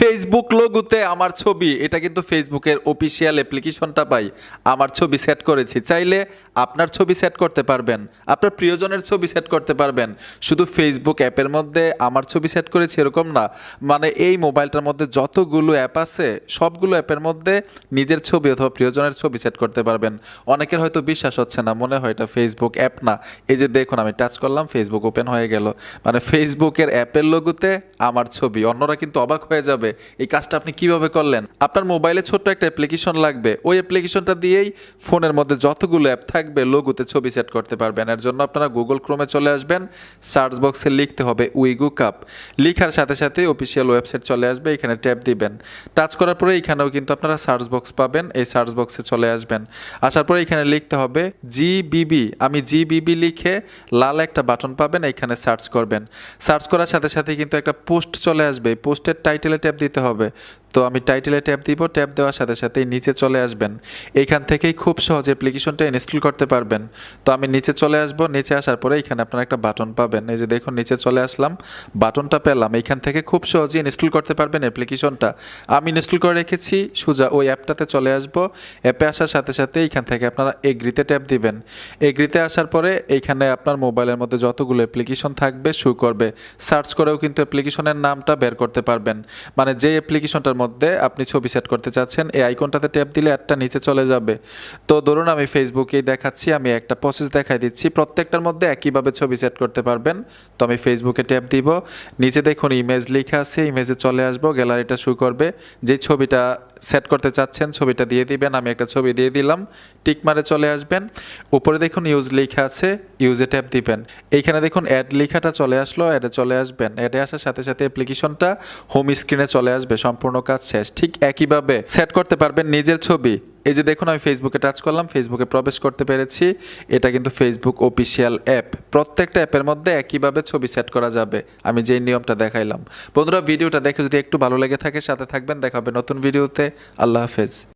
Facebook লোগোতে আমার ছবি, এটা কিন্তু ফেসবুকের অফিসিয়াল অ্যাপ্লিকেশনটা পাই আমার ছবি সেট করেছি। চাইলে আপনার ছবি সেট করতে পারবেন। আপনার প্রিয়জনের ছবি সেট করতে পারবেন। শুধু ফেসবুক অ্যাপের মধ্যে আমার ছবি সেট করেছি এরকম না। মানে এই মোবাইলটার মধ্যে যতগুলো অ্যাপ আছে, সবগুলো অ্যাপের মধ্যে নিজের ছবি অথবা প্রিয়জনের ছবি সেট করতে পারবেন। অনেকের হয়তো বিশ্বাস হচ্ছে না, মনে হয় এটা ফেসবুক অ্যাপ না। এই যে দেখুন, আমি টাচ করলাম ফেসবুক ওপেন হয়ে গেল। মানে ফেসবুকের অ্যাপের লোগোতে আমার ছবি। অন্যরা কিন্তু অবাক হয়ে যাবে। এই কাজটা আপনি কীভাবে করলেন? আপনার মোবাইলে ছোট্ট একটা অ্যাপ্লিকেশন লাগবে। ওই অ্যাপ্লিকেশনটা দিয়েই ফোনের মধ্যে যতগুলো অ্যাপ থাকবে লোগোতে ছবি সেট করতে পারবেন। এর জন্য আপনারা গুগল ক্রোমে চলে আসবেন। সার্চ বক্সে লিখতে হবে উইগু কাপ লিখার সাথে সাথে অফিসিয়াল ওয়েবসাইট চলে আসবে, এখানে ট্যাপ দিবেন। টাচ করার পরে এখানেও কিন্তু আপনারা সার্চ বক্স পাবেন। এই সার্চ বক্সে চলে আসবেন। আসার পরে এখানে লিখতে হবে জিবিবি আমি জিবিবি লিখে লাল একটা বাটন পাবেন, এখানে সার্চ করবেন। সার্চ করার সাথে সাথে কিন্তু একটা পোস্ট চলে আসবে। পোস্টের টাইটেলে ট্যাপ দিতে হবে। তো আমি টাইটেলে ট্যাপ দিব ট্যাপ দেওয়ার সাথে সাথেই নিচে চলে আসবেন। এইখান থেকেই খুব সহজে অ্যাপ্লিকেশনটা ইনস্টল করতে পারবেন। তো আমি নিচে চলে আসব, নিচে আসার পরে এখানে আপনারা একটা বাটন পাবেন। এই যে দেখুন, নিচে চলে আসলাম বাটনটা পেলাম। এইখান থেকে খুব সহজে ইনস্টল করতে পারবেন অ্যাপ্লিকেশনটা আমি ইনস্টল করে রেখেছি, সোজা ওই অ্যাপটাতে চলে আসব। অ্যাপে আসার সাথে সাথে এইখান থেকে আপনারা এগ্রিতে ট্যাপ দিবেন। এগ্রিতে আসার পরে এইখানে আপনার মোবাইলের মধ্যে যতগুলো অ্যাপ্লিকেশন থাকবে শু করবে। সার্চ করেও কিন্তু অ্যাপ্লিকেশনের নামটা বের করতে পারবেন। মানে যে অ্যাপ্লিকেশনটার মধ্যে আপনি ছবি সেট করতে চাচ্ছেন, এই আইকনটাতে ট্যাপ দিলে একটা নিচে চলে যাবে। তো ধরুন আমি ফেসবুকেই দেখাচ্ছি, আমি একটা প্রসেস দেখাই দিচ্ছি, প্রত্যেকটার মধ্যে একইভাবে ছবি সেট করতে পারবেন। তো আমি ফেসবুকে ট্যাপ দিব, নিচে দেখুন ইমেজ লেখা আছে ইমেজে চলে আসব গ্যালারিটা শুরু করবে, যে ছবিটা সেট করতে চাচ্ছেন, ছবিটা দিয়ে দিবেন, আমি একটা ছবি দিয়ে দিলাম টিক মারে চলে আসবেন। উপরে দেখুন ইউজ লেখা আছে ইউজে ট্যাপ দিবেন। এইখানে দেখুন অ্যাড লেখাটা চলে আসলো অ্যাডে চলে আসবেন। অ্যাডে আসার সাথে সাথে অ্যাপ্লিকেশনটা হোম স্ক্রিনে চলে আসবে, সম্পূর্ণ কাজ শেষ। ঠিক একইভাবে সেট করতে পারবেন নিজের ছবি। এই যে দেখুন, আমি ফেসবুকে টাচ করলাম ফেসবুকে প্রবেশ করতে পেরেছি। এটা কিন্তু ফেসবুক অফিসিয়াল অ্যাপ প্রত্যেকটা অ্যাপের মধ্যে একইভাবে ছবি সেট করা যাবে। আমি যেই নিয়মটা দেখাইলাম। বন্ধুরা, ভিডিওটা দেখে যদি একটু ভালো লেগে থাকে, সাথে থাকবেন। দেখা হবে নতুন ভিডিওতে। আল্লাহ হাফেজ।